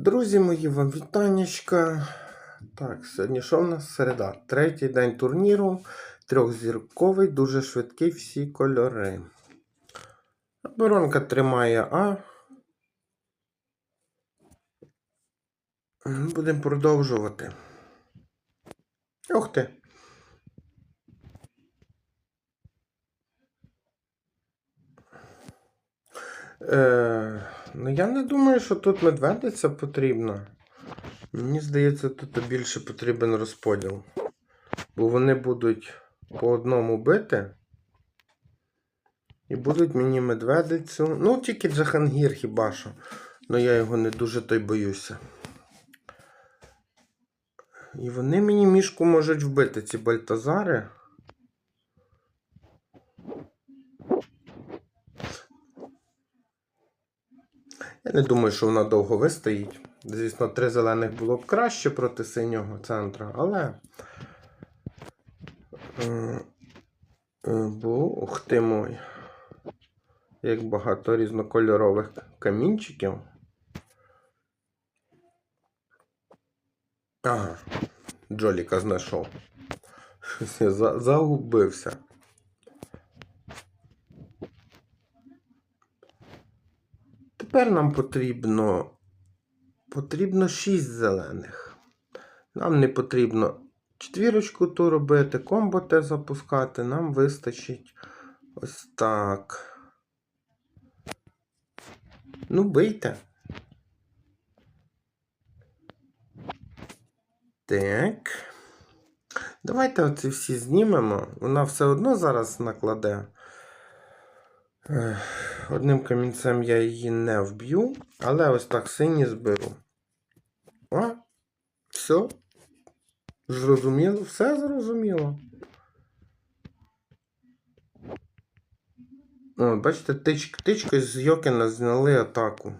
Друзі мої, вам вітаннячка. Так, сьогодні що в нас? Середа. Третій день турніру. Трьохзірковий, дуже швидкий всі кольори. Оборонка тримає А. Будемо продовжувати. Ух ти. Е, ну, я не думаю, що тут медведиця потрібна. Мені здається, тут більше потрібен розподіл. Бо вони будуть по одному бити. І будуть мені медведицю. Ну, тільки Джахангір хіба що. Ну я його не дуже то й боюся. І вони мені мішку можуть вбити, ці бальтазари. Я не думаю, що вона довго вистоїть. Звісно, три зелених було б краще проти синього центра, але. Е, Бо, ух ти мой. Як багато різнокольорових камінчиків. Ага, Джоліка знайшов. Я за- загубився. Тепер нам потрібно. Потрібно 6 зелених. Нам не потрібно четвірочку ту робити, комбо те запускати. Нам вистачить ось так. Ну, бийте. Так. Давайте оці всі знімемо. Вона все одно зараз накладе. Ех, Одним камінцем я її не вб'ю, але ось так сині зберу. О, все. Зрозуміло, все зрозуміло. О, бачите, тич, тичкою з Йокіна зняли атаку.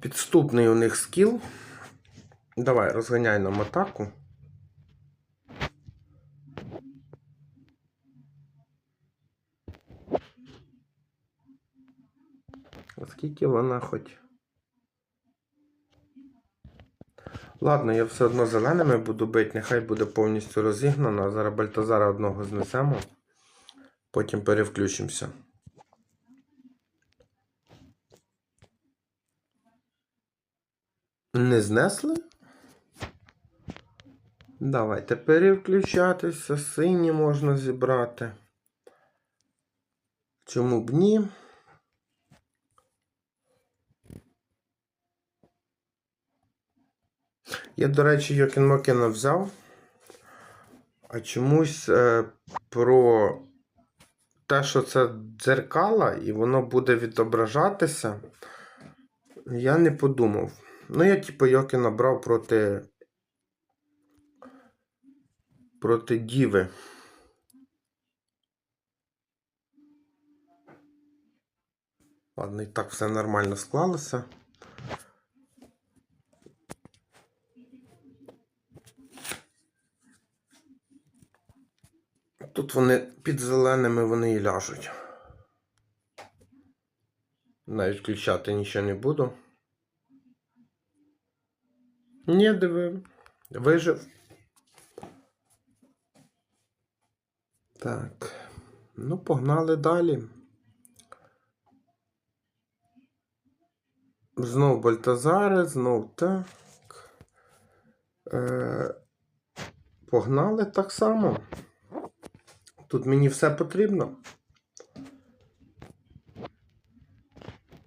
Підступний у них скіл. Давай, розганяй нам атаку. Оскільки вона хоч. Ладно, я все одно зеленими буду бити, нехай буде повністю розігнана. Зараз Бальтазара одного знесемо. Потім перевключимося. Не знесли? Давайте перевключатися. Сині можна зібрати. Чому б ні? Я, до речі, Йокін Мокіна взяв. А чомусь е, про те, що це дзеркала, і воно буде відображатися, я не подумав. Ну, я, типу, Йокіна брав проти. проти Діви. Ладно, і так все нормально склалося. Тут вони під зеленими вони і ляжуть. Навіть включати нічого не буду. Ні, диви. Вижив. Так. Ну, погнали далі. Знов Бальтазари, знов так. Е, Погнали так само. Тут мені все потрібно.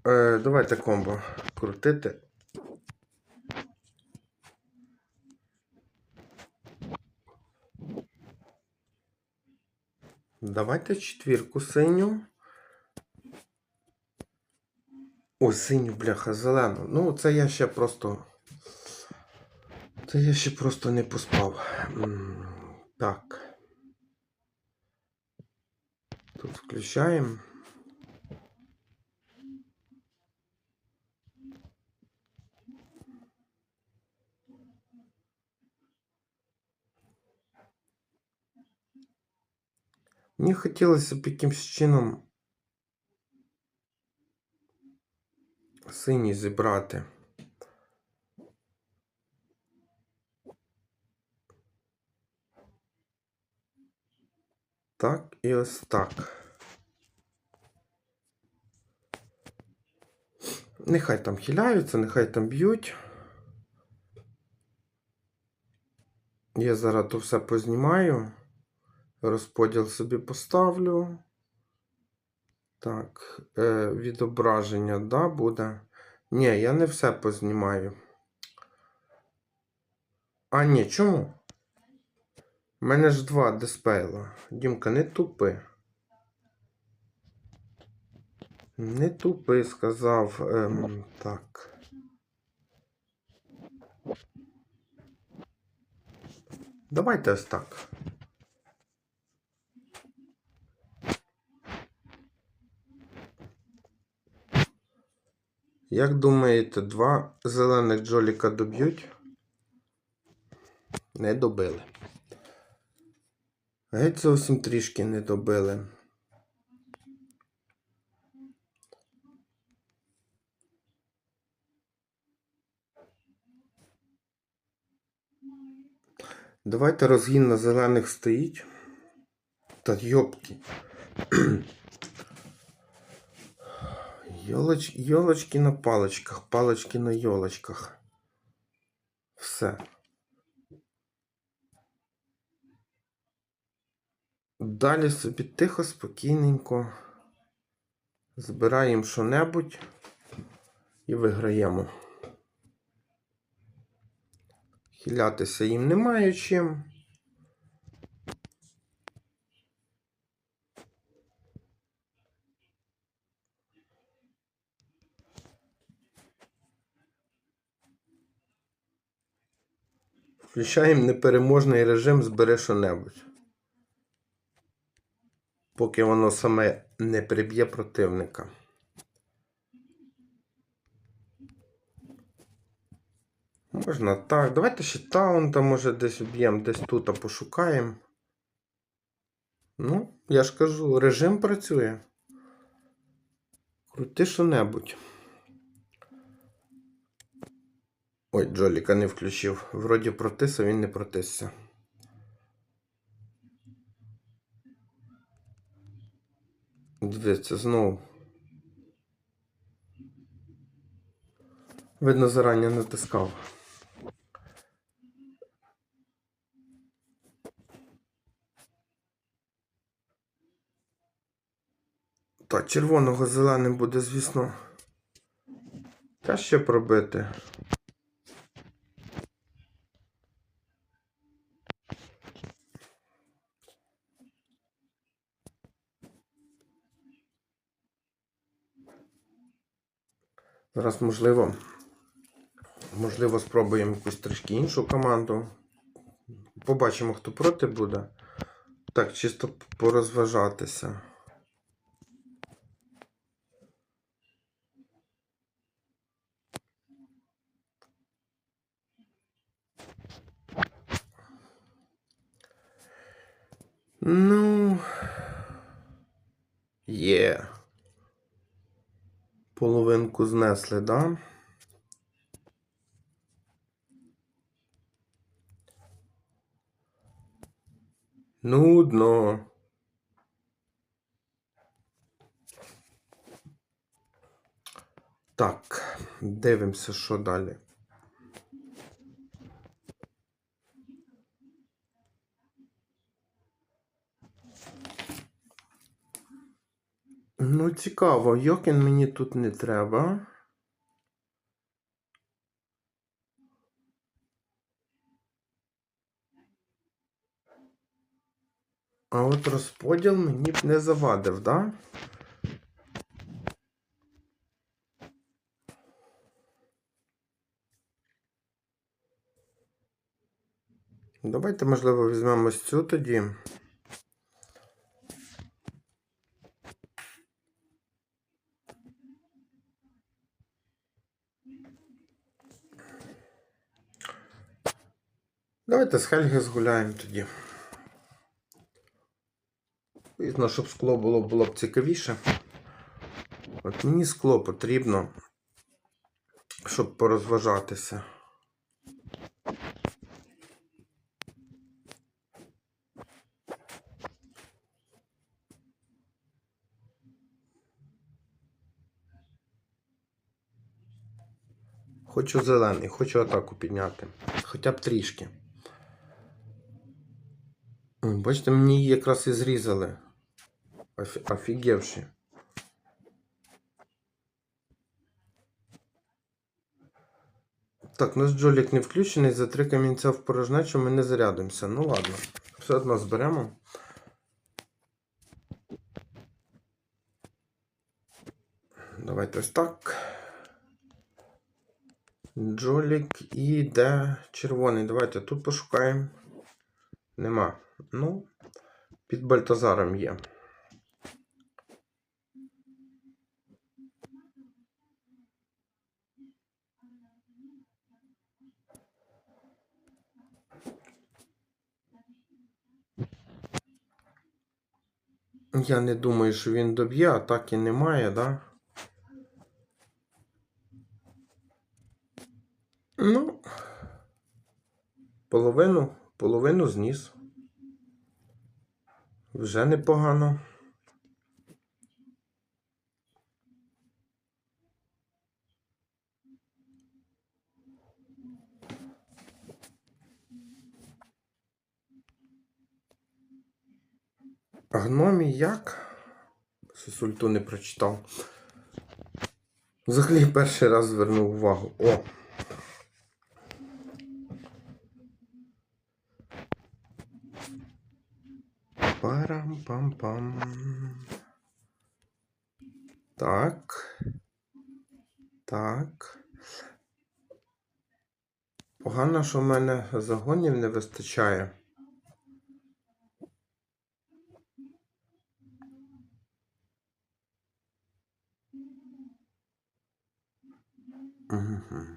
Е, давайте комбо крутити. Давайте четвірку синю. Ой, синю, бляха, зелену. Ну, це я ще просто. Це я ще просто не поспав. Так. Тут включаємо. Мені хотілося б якимсь чином синій зібрати. Так і ось так. Нехай там хиляються, нехай там б'ють. Я зараз то все познімаю. Розподіл собі поставлю. Так, е, відображення, да, буде. Ні, я не все познімаю. А, ні, чому? У мене ж два диспейла. Дімка, не тупи. Не тупи, сказав. Ем, так. Давайте ось так. Як думаєте, два зелених джоліка доб'ють? Не добили. Геть зовсім трішки не добили. Давайте розгін на зелених стоїть. Та йопки. Йолоч, йолочки на паличках, палички на йолочках. Все. Далі собі тихо, спокійненько. Збираємо що-небудь і виграємо. Хилятися їм немає чим. Включаємо непереможний режим збери що-небудь. Поки воно саме не приб'є противника. Можна так. Давайте ще таунта, може, десь вб'ємо, десь тут пошукаємо. Ну, я ж кажу, режим працює. Крути що-небудь. Ой, Джоліка не включив. Вроді протисав, він не протисся. Дивіться, знову. Видно, зарані натискав. Так, червоного зеленим буде, звісно. Та ще пробити. Зараз, можливо, можливо, спробуємо якусь трішки іншу команду. Побачимо, хто проти буде. Так, чисто порозважатися. Ну. Є. Половинку знесли, да? Нудно. Так, дивимося, що далі. Ну, цікаво, Йокін мені тут не треба. А от розподіл мені б не завадив, да? Давайте, можливо, візьмемо ось цю тоді. Давайте з Хельги згуляємо тоді. Звісно, щоб скло було, було б цікавіше. От мені скло потрібно, щоб порозважатися. Хочу зелений, хочу атаку підняти. Хоча б трішки. Бачите, мені її якраз і зрізали. Офігевші. Так, наш джолік не включений, за три камінця в порожнечу ми не зарядимося. Ну ладно, все одно зберемо. Давайте ось так. Джолік і де червоний. Давайте тут пошукаємо. Нема. Ну, під Бальтазаром є. Я не думаю, що він доб'є, атаки немає, да? Ну, половину, половину зніс. Вже непогано. Гномі як? Сосульту не прочитав. Взагалі перший раз звернув увагу. О! Парам-пам-пам. Так. Так. Погано, що в мене загонів не вистачає. Мгм.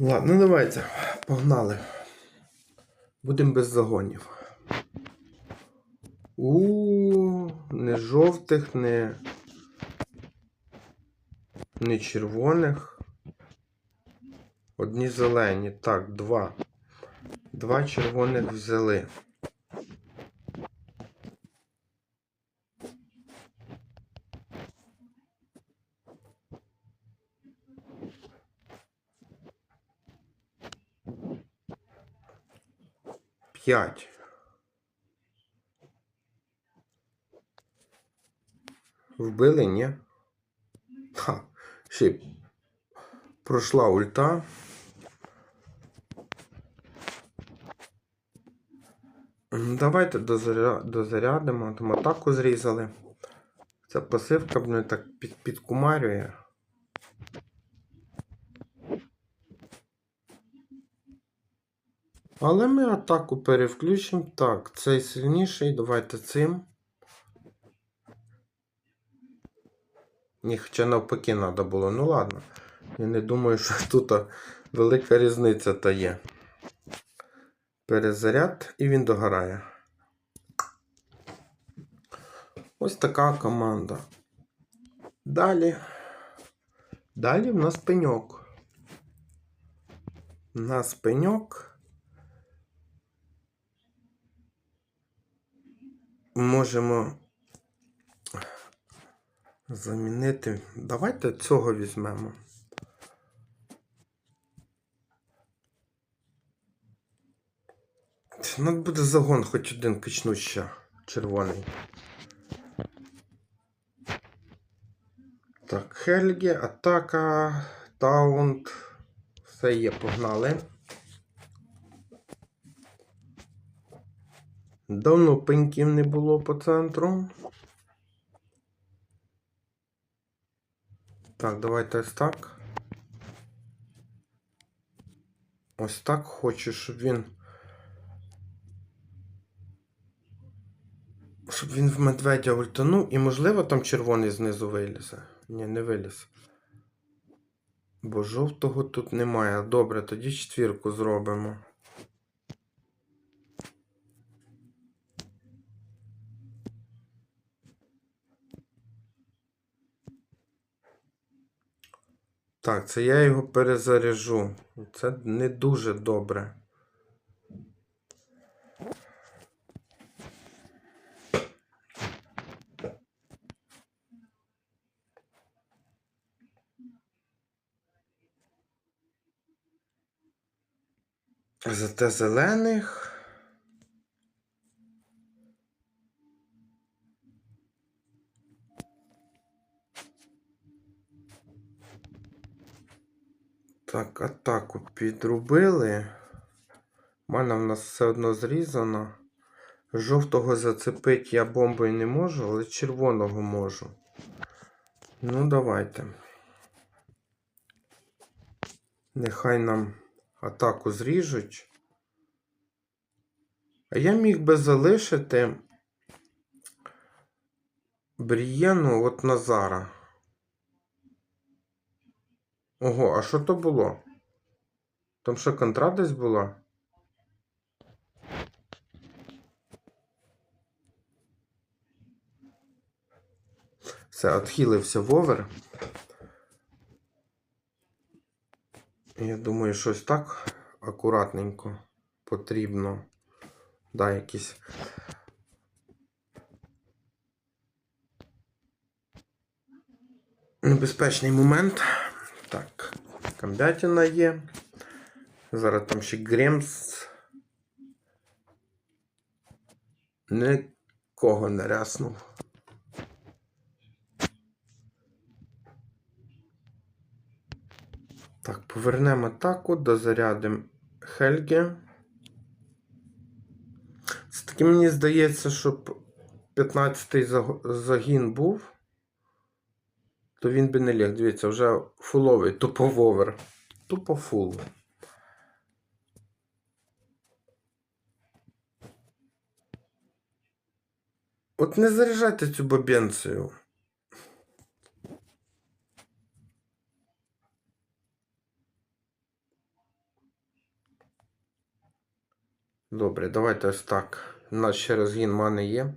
Ладно, давайте. Погнали. Будемо без загонів. У не жовтих, не, не червоних. Одні зелені. Так, два. Два червоних взяли. П'ять. Вбили, ні? Ха, ще пройшла ульта. Давайте дозарядимо. Там атаку зрізали. Ця пасивка мене так під... підкумарює. Але ми атаку перевключимо. Так, цей сильніший. Давайте цим. Ні, хоча навпаки треба було. Ну ладно. Я не думаю, що тут велика різниця та є. Перезаряд і він догорає. Ось така команда. Далі. Далі в нас пеньок. У нас пеньок. Можемо замінити. Давайте цього візьмемо. Надо буде загон хоч один качнуть ще червоний. Так, Хельгі, атака, таунт. Все є, погнали. Давно пеньків не було по центру. Так, давайте ось так. Ось так хочу, щоб він. Щоб він в медведя ультанув і, можливо, там червоний знизу вилізе. Ні, не виліз. Бо жовтого тут немає. Добре, тоді четвірку зробимо. Так, це я його перезаряжу. Це не дуже добре. Зате зелених. Так, атаку підрубили. Мана в нас все одно зрізана. Жовтого зацепити я бомбою не можу, але червоного можу. Ну, давайте. Нехай нам атаку зріжуть. А я міг би залишити Брієну от Назара. Ого, а що то було? Там що контра десь була? Все, відхилився вовер. Я думаю, щось так акуратненько потрібно. Да, якісь. Небезпечний момент. Так, камбятина є. Зараз там ще Гремс. Нікого не ряснув. Так, повернемо атаку, дозарядимо Хельги. Це таки мені здається, щоб 15-й загін був, то він би не ліг. Дивіться, вже фуловий, тупо вовер. Тупо фул. От не заряджайте цю бабенцію. Добре, давайте ось так. У нас ще розгін мани є.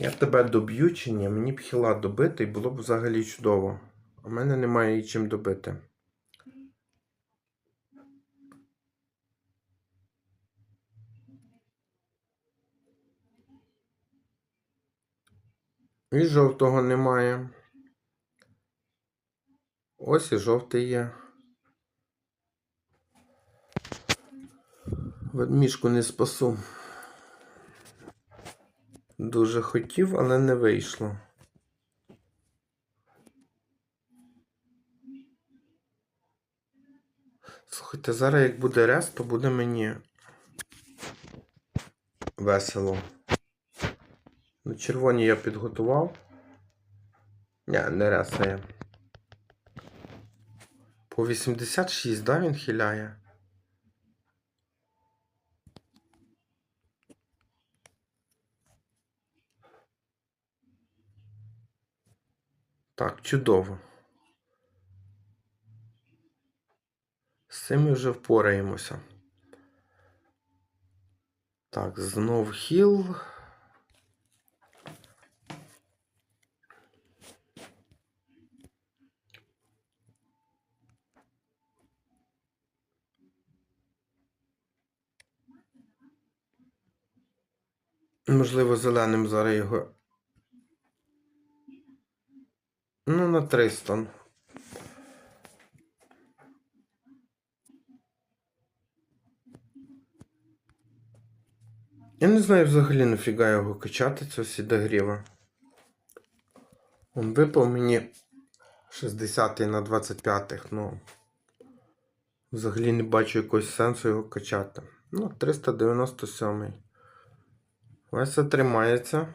Я тебе доб'ю чи ні? Мені б хіла добити і було б взагалі чудово. В мене немає її чим добити. І жовтого немає. Ось і жовтий є. Ведмішку не спасу. Дуже хотів, але не вийшло. Слухайте, зараз як буде рез, то буде мені весело. Ну, червоні я підготував. Ні, не ресає. По 86, да, він хиляє? Так, чудово. З цим ми вже впораємося. Так, знов хіл. Можливо, зеленим зараз його. Ну, на 300. Я не знаю взагалі нафіга його качати, цього сідогріва. Он випав мені 60 на 25, ну. Взагалі не бачу якогось сенсу його качати. Ну, 397. Веся тримається.